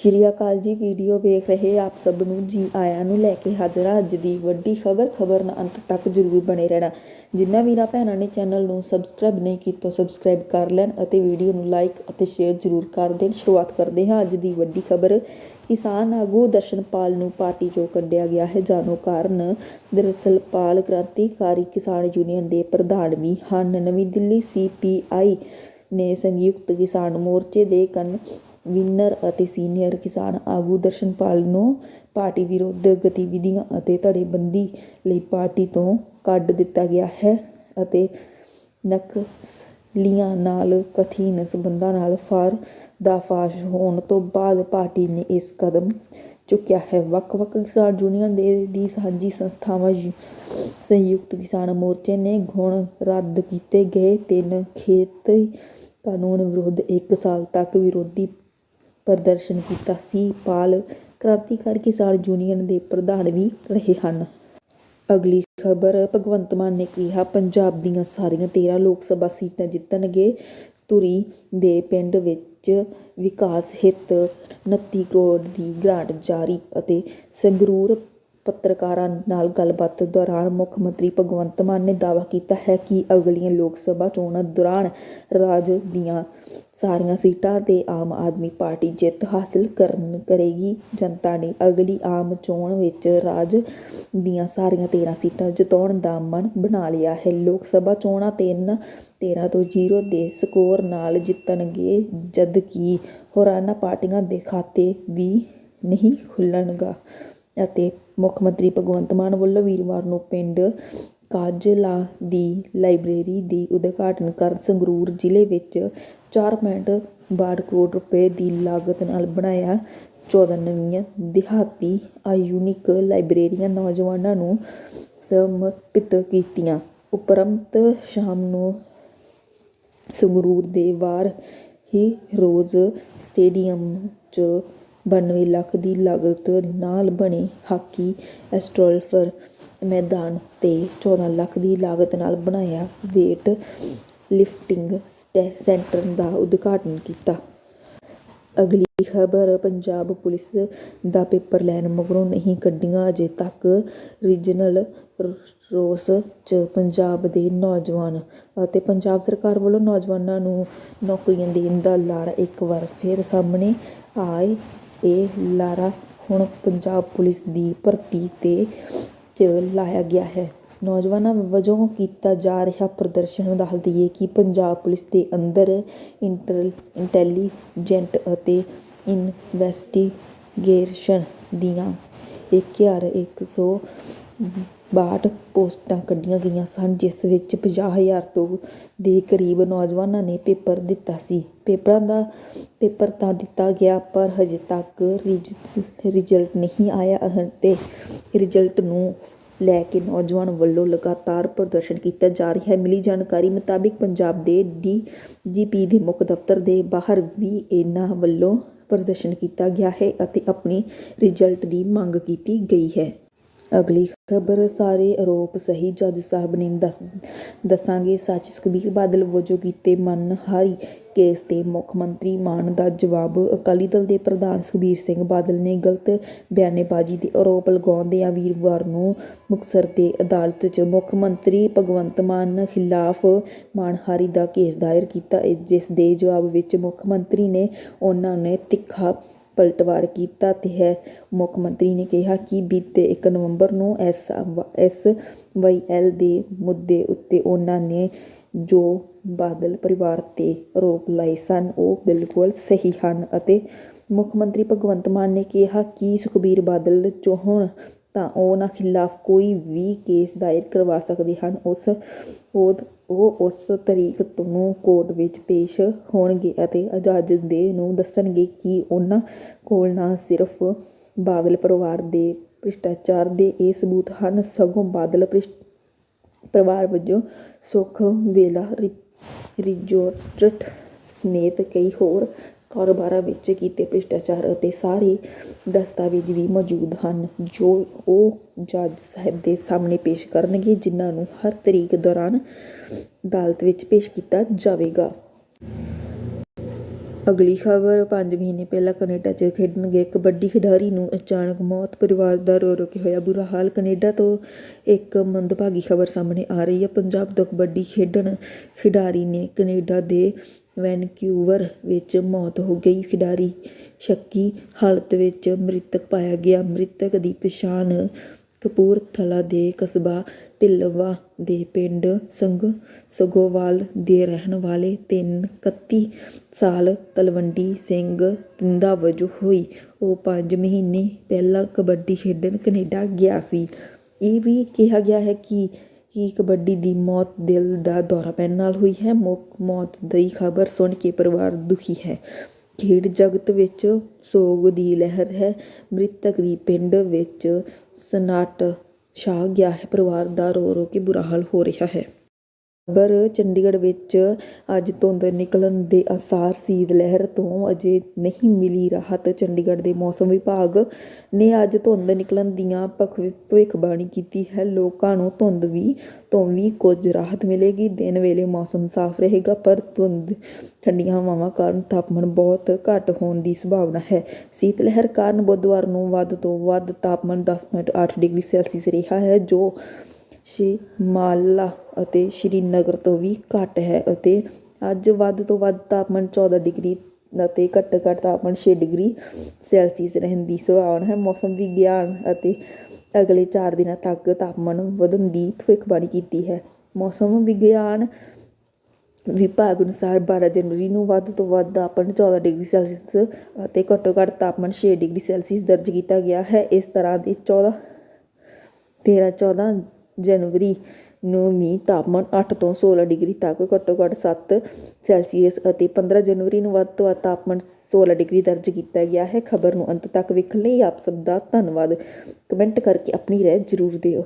ਸ਼੍ਰੀ ਅਕਾਲ ਜੀ ਵੀਡੀਓ ਵੇਖ ਰਹੇ ਆਪ ਸਭ ਨੂੰ ਜੀ ਆਇਆਂ ਨੂੰ ਲੈ ਕੇ ਹਾਜ਼ਰ ਹਾਂ। ਅੱਜ ਦੀ ਵੱਡੀ ਖਬਰ ਖਬਰ ਨਾਲ ਅੰਤ ਤੱਕ ਜਰੂਰ ਬਣੇ ਰਹਿਣਾ। ਜਿਨ੍ਹਾਂ ਵੀਰਾਂ ਭੈਣਾਂ ਨੇ ਚੈਨਲ ਨੂੰ ਸਬਸਕ੍ਰਾਈਬ ਨਹੀਂ ਕੀਤਾ ਸਬਸਕ੍ਰਾਈਬ ਕਰ ਲੈਣ ਅਤੇ ਵੀਡੀਓ ਨੂੰ ਲਾਈਕ ਅਤੇ ਸ਼ੇਅਰ ਜਰੂਰ ਕਰ ਦੇਣ। ਸ਼ੁਰੂਆਤ ਕਰਦੇ ਹਾਂ ਅੱਜ ਦੀ ਵੱਡੀ ਖਬਰ। ਕਿਸਾਨ ਆਗੂ ਦਰਸ਼ਨਪਾਲ ਨੂੰ ਪਾਰਟੀ ਚੋਂ ਕੱਢਿਆ ਗਿਆ ਹੈ। ਜਾਣੋ ਕਾਰਨ, ਦਰਅਸਲ ਪਾਲ ਕ੍ਰਾਂਤੀਕਾਰੀ ਕਿਸਾਨ ਯੂਨੀਅਨ ਦੇ ਪ੍ਰਧਾਨ ਵੀ ਹਨ। ਨਵੀਂ ਦਿੱਲੀ ਸੀਪੀਆਈ ਨੇ ਸੰਯੁਕਤ ਕਿਸਾਨ ਮੋਰਚੇ ਦੇ ਕਨਵੀਨਰ ਅਤੇ ਸੀਨੀਅਰ ਕਿਸਾਨ ਆਗੂ ਦਰਸ਼ਨਪਾਲ ਨੂੰ ਪਾਰਟੀ ਵਿਰੁੱਧ ਗਤੀਵਿਧੀਆਂ ਅਤੇ ਧੜੇਬੰਦੀ ਲਈ ਪਾਰਟੀ ਤੋਂ ਕੱਢ ਦਿੱਤਾ ਗਿਆ ਹੈ ਅਤੇ ਨਕਸਲੀਆਂ ਨਾਲ ਕਥਿਤ ਸਬੰਧਾਂ ਨਾਲ ਪਰਦਾਫਾਸ਼ ਹੋਣ ਤੋਂ ਬਾਅਦ ਪਾਰਟੀ ਨੇ ਇਸ ਕਦਮ ਚੁੱਕਿਆ ਹੈ। ਵੱਖ-ਵੱਖ ਕਿਸਾਨ ਯੂਨੀਅਨ ਦੇ ਦੀ ਸਾਂਝੀ ਸੰਸਥਾਵਾਂ ਸੰਯੁਕਤ ਕਿਸਾਨ ਮੋਰਚੇ ਨੇ ਹੁਣ ਰੱਦ ਕੀਤੇ ਗਏ ਤਿੰਨ ਖੇਤੀ ਕਾਨੂੰਨ ਵਿਰੁੱਧ ਇੱਕ ਸਾਲ ਤੱਕ ਵਿਰੋਧੀ ਪ੍ਰਦਰਸ਼ਨ ਕੀਤਾ ਸੀ। ਪਾਲ ਕ੍ਰਾਂਤੀਕਾਰੀ ਕਿਸਾਨ ਯੂਨੀਅਨ ਦੇ ਪ੍ਰਧਾਨ ਵੀ ਰਹੇ ਹਨ। ਅਗਲੀ ਖਬਰ, ਭਗਵੰਤ ਮਾਨ ਨੇ ਕਿਹਾ, ਪੰਜਾਬ ਦੀਆਂ ਸਾਰੀਆਂ 13 ਲੋਕ ਸਭਾ ਸੀਟਾਂ ਜਿੱਤਣਗੇ। ਧੂਰੀ ਦੇ ਪਿੰਡ ਵਿੱਚ ਵਿਕਾਸ ਹਿੱਤ 29 ਕਰੋੜ ਦੀ ਗ੍ਰਾਂਟ ਜਾਰੀ ਅਤੇ ਸੰਗਰੂਰ ਪੱਤਰਕਾਰਾਂ ਨਾਲ ਗੱਲਬਾਤ ਦੌਰਾਨ ਮੁੱਖ ਮੰਤਰੀ ਭਗਵੰਤ ਮਾਨ ਨੇ ਦਾਅਵਾ ਕੀਤਾ ਹੈ ਕਿ ਅਗਲੀਆਂ ਲੋਕ ਸਭਾ ਚੋਣਾਂ ਦੌਰਾਨ ਰਾਜ ਦੀਆਂ ਸਾਰੀਆਂ ਸੀਟਾਂ 'ਤੇ ਆਮ ਆਦਮੀ ਪਾਰਟੀ ਜਿੱਤ ਹਾਸਲ ਕਰਨ ਕਰੇਗੀ। ਜਨਤਾ ਨੇ ਅਗਲੀ ਆਮ ਚੋਣ ਵਿੱਚ ਰਾਜ ਦੀਆਂ ਸਾਰੀਆਂ 13 ਸੀਟਾਂ ਜਿਤਾਉਣ ਦਾ ਮਨ ਬਣਾ ਲਿਆ ਹੈ। ਲੋਕ ਸਭਾ ਚੋਣਾਂ ਤਿੰਨ 13 ਤੋਂ 0 ਦੇ ਸਕੋਰ ਨਾਲ ਜਿੱਤਣਗੇ, ਜਦਕਿ ਹੋਰਾਨਾ ਪਾਰਟੀਆਂ ਦੇ ਖਾਤੇ ਵੀ ਨਹੀਂ ਖੁੱਲਣਗਾ। ਅਤੇ ਮੁੱਖ ਮੰਤਰੀ ਭਗਵੰਤ ਮਾਨ ਵੱਲੋਂ ਵੀਰਵਾਰ ਨੂੰ ਪਿੰਡ ਕਾਜਲਾ ਦੀ ਲਾਇਬ੍ਰੇਰੀ ਦੀ ਉਦਘਾਟਨ ਕਰਨ ਸੰਗਰੂਰ ਜ਼ਿਲ੍ਹੇ ਵਿੱਚ 4.62 ਕਰੋੜ ਰੁਪਏ ਦੀ ਲਾਗਤ ਨਾਲ ਬਣਾਇਆ 14 ਨਵੀਆਂ ਦਿਹਾਤੀ ਆਯੂਨਿਕ ਲਾਇਬ੍ਰੇਰੀਆਂ ਨੌਜਵਾਨਾਂ ਨੂੰ ਸਮਰਪਿਤ ਕੀਤੀਆਂ। ਉਪਰੰਤ ਸ਼ਾਮ ਨੂੰ ਸੰਗਰੂਰ ਦੇ ਵਾਰ ਹੀ ਰੋਜ਼ ਸਟੇਡੀਅਮ 'ਚ 92 ਲੱਖ ਦੀ ਲਾਗਤ ਨਾਲ ਬਣੇ ਹਾਕੀ ਐਸਟ੍ਰੋਲਫਰ ਮੈਦਾਨ ਤੇ 14 ਲੱਖ ਦੀ ਲਾਗਤ ਨਾਲ ਬਣਾਇਆ ਵੇਟ ਲਿਫਟਿੰਗ ਸਟੈ- ਸੈਂਟਰ ਦਾ ਉਦਘਾਟਨ ਕੀਤਾ। ਅਗਲੀ ਖਬਰ, ਪੰਜਾਬ ਪੁਲਿਸ ਦਾ ਪੇਪਰ ਲੈਣ ਮਗਰੋਂ ਨਹੀਂ ਕੱਢੀਆਂ ਅਜੇ ਤੱਕ ਰੀਜਨਲ ਰੋਸ 'ਚ ਪੰਜਾਬ ਦੇ ਨੌਜਵਾਨ ਅਤੇ ਪੰਜਾਬ ਸਰਕਾਰ ਵੱਲੋਂ ਨੌਜਵਾਨਾਂ ਨੂੰ ਨੌਕਰੀਆਂ ਦੇਣ ਦਾ ਲਾਰਾ ਇੱਕ ਵਾਰ ਫਿਰ ਸਾਹਮਣੇ ਆਏ ਇਹ ਲਾਰਾ ਹੁਣ ਪੰਜਾਬ ਪੁਲਿਸ ਦੀ ਭਰਤੀ ਤੇ 'ਚ ਲਾਇਆ ਗਿਆ ਹੈ। ਨੌਜਵਾਨਾਂ ਵਜੋਂ ਕੀਤਾ ਜਾ ਰਿਹਾ ਪ੍ਰਦਰਸ਼ਨ ਦੱਸ ਦਈਏ ਕਿ ਪੰਜਾਬ ਪੁਲਿਸ ਦੇ ਅੰਦਰ ਇੰਟਰ, ਇੰਟੈਲੀਜੈਂਟ ਅਤੇ ਇਨਵੈਸਟੀਗੇਸ਼ਨ ਦੀਆਂ ਇੱਕ ਹਜ਼ਾਰ ਇੱਕ ਸੌ ਬਾਹਠ ਪੋਸਟਾਂ ਕੱਢੀਆਂ ਗਈਆਂ ਸਨ, ਜਿਸ ਵਿੱਚ ਪੰਜਾਹ ਹਜ਼ਾਰ ਤੋਂ ਦੇ ਕਰੀਬ ਨੌਜਵਾਨਾਂ ਨੇ ਪੇਪਰ ਦਿੱਤਾ ਸੀ। ਪੇਪਰਾਂ ਦਾ ਪੇਪਰ ਤਾਂ ਦਿੱਤਾ ਗਿਆ, ਪਰ ਹਜੇ ਤੱਕ ਰਿਜ, ਰਿਜ਼ਲਟ ਨਹੀਂ ਆਇਆ। ਅਤੇ ਰਿਜ਼ਲਟ ਨੂੰ ਲੈ ਕੇ ਨੌਜਵਾਨ ਵੱਲੋਂ ਲਗਾਤਾਰ ਪ੍ਰਦਰਸ਼ਨ ਕੀਤਾ ਜਾ ਰਿਹਾ ਹੈ। ਮਿਲੀ ਜਾਣਕਾਰੀ ਮੁਤਾਬਿਕ ਪੰਜਾਬ ਦੇ ਡੀ ਡੀਜੀਪੀ ਦੇ ਮੁੱਖ ਦਫ਼ਤਰ ਦੇ ਬਾਹਰ ਵੀ ਇਹਨਾਂ ਵੱਲੋਂ ਪ੍ਰਦਰਸ਼ਨ ਕੀਤਾ ਗਿਆ ਹੈ ਅਤੇ ਆਪਣੀ ਰਿਜ਼ਲਟ ਦੀ ਮੰਗ ਕੀਤੀ ਗਈ ਹੈ। ਅਗਲੀ ਖਬਰ ਸਾਰੇ ਆਰੋਪ ਸਹੀ, ਜੱਜ ਸਾਹਿਬ ਨੇ ਦੱਸ, ਦੱਸਾਂਗੇ। ਸੱਚ ਸੁਖਬੀਰ ਬਾਦਲ ਵਜੋਂ ਕੀਤੇ ਮਨਹਾਰੀ ਕੇਸ ਤੇ ਮੁੱਖ ਮੰਤਰੀ ਮਾਨ ਦਾ ਜਵਾਬ। ਅਕਾਲੀ ਦਲ ਦੇ ਪ੍ਰਧਾਨ ਸੁਖਬੀਰ ਸਿੰਘ ਬਾਦਲ ਨੇ ਗਲਤ ਬਿਆਨੇਬਾਜ਼ੀ ਦੇ ਆਰੋਪ ਲਗਾਉਂਦਿਆਂ ਵੀਰਵਾਰ ਨੂੰ ਮੁਕਤਸਰ ਦੇ ਅਦਾਲਤ 'ਚ ਮੁੱਖ ਮੰਤਰੀ ਭਗਵੰਤ ਮਾਨ ਖਿਲਾਫ ਮਾਨਹਾਰੀ ਦਾ ਕੇਸ ਦਾਇਰ ਕੀਤਾ। ਜਿਸ ਦੇ ਜਵਾਬ ਵਿੱਚ ਮੁੱਖ ਮੰਤਰੀ ਨੇ ਉਹਨਾਂ ਨੇ ਤਿੱਖਾ ਪਲਟਵਾਰ ਕੀਤਾ ਤੇ ਹੈ। ਮੁੱਖ ਮੰਤਰੀ ਨੇ ਕਿਹਾ ਕਿ ਬੀਤੇ 1 ਨਵੰਬਰ ਨੂੰ ਐਸ ਐਸ ਵਾਈ ਐਲ ਦੇ ਮੁੱਦੇ ਉੱਤੇ ਉਹਨਾਂ ਨੇ ਜੋ ਬਾਦਲ ਪਰਿਵਾਰ ਤੇ ਆਰੋਪ ਲਾਏ ਸਨ, ਉਹ ਬਿਲਕੁਲ ਸਹੀ ਹਨ ਅਤੇ ਮੁੱਖ ਮੰਤਰੀ ਭਗਵੰਤ ਮਾਨ ਨੇ ਕਿਹਾ ਕਿ ਸੁਖਬੀਰ ਬਾਦਲ ਚਾਹੁਣ ਤਾਂ ਉਹਨਾਂ ਖਿਲਾਫ ਕੋਈ ਵੀ ਕੇਸ ਦਾਇਰ ਕਰਵਾ ਸਕਦੇ ਹਨ। ਉਸ, ਉਹ ਉਹ ਉਸ ਤਰੀਕ ਨੂੰ ਕੋਰਟ ਵਿੱਚ ਪੇਸ਼ ਹੋਣਗੇ ਅਤੇ ਜੱਜ ਦੇ ਨੂੰ ਦੱਸਣਗੇ ਕਿ ਉਹਨਾਂ ਕੋਲ ਨਾ ਸਿਰਫ ਬਾਦਲ ਪਰਿਵਾਰ ਦੇ ਭ੍ਰਿਸ਼ਟਾਚਾਰ ਦੇ ਇਹ ਸਬੂਤ ਹਨ, ਸਗੋਂ ਬਾਦਲ ਭ੍ਰਿਸ਼ਟ, ਪਰਿਵਾਰ ਵਜੋਂ ਸੁੱਖ ਵੇਲਾ ਰਿਜੋਰਟ ਸਮੇਤ ਕਈ ਹੋਰ ਕਾਰੋਬਾਰਾਂ ਵਿੱਚ ਕੀਤੇ ਭ੍ਰਿਸ਼ਟਾਚਾਰ ਅਤੇ ਸਾਰੇ ਦਸਤਾਵੇਜ਼ ਵੀ ਮੌਜੂਦ ਹਨ, ਜੋ ਉਹ ਜੱਜ ਸਾਹਿਬ ਦੇ ਸਾਹਮਣੇ ਪੇਸ਼ ਕਰਨਗੇ, ਜਿਨ੍ਹਾਂ ਨੂੰ ਹਰ ਤਰੀਕ ਦੌਰਾਨ ਅਦਾਲਤ ਵਿੱਚ ਪੇਸ਼ ਕੀਤਾ ਜਾਵੇਗਾ। ਅਗਲੀ ਖਬਰ 5 ਮਹੀਨੇ ਪਹਿਲਾਂ ਕੈਨੇਡਾ 'ਚ ਖੇਡਣ ਗਏ ਕਬੱਡੀ ਖਿਡਾਰੀ ਨੂੰ ਅਚਾਨਕ ਮੌਤ, ਪਰਿਵਾਰ ਦਾ ਰੋ ਰੋ ਕੇ ਹੋਇਆ ਬੁਰਾ ਹਾਲ। ਕੈਨੇਡਾ ਤੋਂ ਇੱਕ ਮੰਦਭਾਗੀ ਖਬਰ ਸਾਹਮਣੇ ਆ ਰਹੀ ਹੈ। ਪੰਜਾਬ ਤੋਂ ਕਬੱਡੀ ਖੇਡਣ ਖਿਡਾਰੀ ਨੇ ਕੈਨੇਡਾ ਦੇ ਵੈਨਕਿਊਵਰ ਵਿੱਚ ਮੌਤ ਹੋ ਗਈ। ਖਿਡਾਰੀ ਸ਼ੱਕੀ ਹਾਲਤ ਵਿੱਚ ਮ੍ਰਿਤਕ ਪਾਇਆ ਗਿਆ। ਮ੍ਰਿਤਕ ਦੀ ਪਛਾਣ ਕਪੂਰਥਲਾ ਦੇ ਕਸਬਾ ਤਿਲਵਾ ਦੇ ਪਿੰਡ ਸੰਘ ਸਗੋਵਾਲ ਦੇ ਰਹਿਣ ਵਾਲੇ ਤਿੰਨ 31 ਸਾਲ ਤਲਵੰਡੀ ਸਿੰਘ ਤਿੰਦਾ ਵਜੋਂ ਹੋਈ। ਉਹ ਪੰਜ ਮਹੀਨੇ ਪਹਿਲਾਂ ਕਬੱਡੀ ਖੇਡਣ ਕਨੇਡਾ ਗਿਆ ਸੀ। ਇਹ ਵੀ ਕਿਹਾ ਗਿਆ ਹੈ ਕਿ ਕਿ ਕਬੱਡੀ ਦੀ ਮੌਤ ਦਿਲ ਦਾ ਦੌਰਾ ਪੈਣ ਨਾਲ ਹੋਈ ਹੈ। ਮੌ- ਮੌਤ ਦੀ ਖਬਰ ਸੁਣ ਕੇ ਪਰਿਵਾਰ ਦੁਖੀ ਹੈ। ਖੇਡ ਜਗਤ ਵਿੱਚ ਸੋਗ ਦੀ ਲਹਿਰ ਹੈ। ਮ੍ਰਿਤਕ ਦੀ ਪਿੰਡ ਵਿੱਚ ਸਨਾਟ ਛਾ ਗਿਆ ਹੈ। ਪਰਿਵਾਰ ਦਾ ਰੋ ਰੋ ਕੇ ਬੁਰਾ ਹਾਲ ਹੋ ਰਿਹਾ ਹੈ। ਖਬਰ ਚੰਡੀਗੜ੍ਹ ਵਿੱਚ ਅੱਜ ਧੁੰਦ ਨਿਕਲਣ ਦੇ ਆਸਾਰ ਸੀਤ ਲਹਿਰ ਤੋਂ ਅਜੇ ਨਹੀਂ ਮਿਲੀ ਰਾਹਤ। ਚੰਡੀਗੜ੍ਹ ਦੇ ਮੌਸਮ ਵਿਭਾਗ ਨੇ ਅੱਜ ਧੁੰਦ ਨਿਕਲਣ ਦੀਆਂ ਭਖ- ਭਵਿੱਖਬਾਣੀ ਕੀਤੀ ਹੈ। ਲੋਕਾਂ ਨੂੰ ਧੁੰਦ ਵੀ ਤੋਂ ਵੀ ਕੁਝ ਰਾਹਤ ਮਿਲੇਗੀ। ਦਿਨ ਵੇਲੇ ਮੌਸਮ ਸਾਫ਼ ਰਹੇਗਾ, ਪਰ ਧੁੰਦ ਠੰਡੀਆਂ ਹਵਾਵਾਂ ਕਾਰਨ ਤਾਪਮਾਨ ਬਹੁਤ ਘੱਟ ਹੋਣ ਦੀ ਸੰਭਾਵਨਾ ਹੈ। ਸੀਤ ਲਹਿਰ ਕਾਰਨ ਬੁੱਧਵਾਰ ਨੂੰ ਵੱਧ ਤੋਂ ਵੱਧ ਤਾਪਮਾਨ 10.8 ਡਿਗਰੀ ਸੈਲਸੀਅਸ ਰਿਹਾ ਹੈ, ਜੋ ਸ਼ਿਮਾਲਾ ਅਤੇ ਸ਼੍ਰੀਨਗਰ ਤੋਂ ਵੀ ਘੱਟ ਹੈ ਅਤੇ ਅੱਜ ਵੱਧ ਤੋਂ ਵੱਧ ਤਾਪਮਾਨ 14 ਡਿਗਰੀ ਅਤੇ ਘੱਟੋ ਘੱਟ ਤਾਪਮਾਨ ਛੇ ਡਿਗਰੀ ਸੈਲਸੀਅਸ ਰਹਿਣ ਦੀ ਸੰਭਾਵਨਾ ਹੈ। ਮੌਸਮ ਵਿਗਿਆਨ ਅਤੇ ਅਗਲੇ ਚਾਰ ਦਿਨਾਂ ਤੱਕ ਤਾਪਮਾਨ ਵਧਣ ਦੀ ਭਵਿੱਖਬਾਣੀ ਕੀਤੀ ਹੈ। ਮੌਸਮ ਵਿਗਿਆਨ ਵਿਭਾਗ ਅਨੁਸਾਰ 12 ਜਨਵਰੀ ਨੂੰ ਵੱਧ ਤੋਂ ਵੱਧ ਤਾਪਮਾਨ 14 ਡਿਗਰੀ ਸੈਲਸੀਅਸ ਅਤੇ ਘੱਟੋ ਘੱਟ ਤਾਪਮਾਨ 6 ਡਿਗਰੀ ਸੈਲਸੀਅਸ ਦਰਜ ਕੀਤਾ ਗਿਆ ਹੈ। ਇਸ ਤਰ੍ਹਾਂ ਦੇ 14 13 14 ਜਨਵਰੀ ਨੂੰ ਵੀ ਤਾਪਮਾਨ ਅੱਠ ਤੋਂ 16 ਡਿਗਰੀ ਤੱਕ, ਘੱਟੋ ਘੱਟ ਸੱਤ ਸੈਲਸੀਅਸ ਅਤੇ 15 ਜਨਵਰੀ ਨੂੰ ਵੱਧ ਤੋਂ ਵੱਧ ਤਾਪਮਾਨ 16 ਡਿਗਰੀ ਦਰਜ ਕੀਤਾ ਗਿਆ ਹੈ। ਖਬਰ ਨੂੰ ਅੰਤ ਤੱਕ ਵੇਖਣ ਲਈ ਆਪ ਸਭ ਦਾ ਧੰਨਵਾਦ। ਕਮੈਂਟ ਕਰਕੇ ਆਪਣੀ ਰਾਏ ਜ਼ਰੂਰ ਦਿਓ।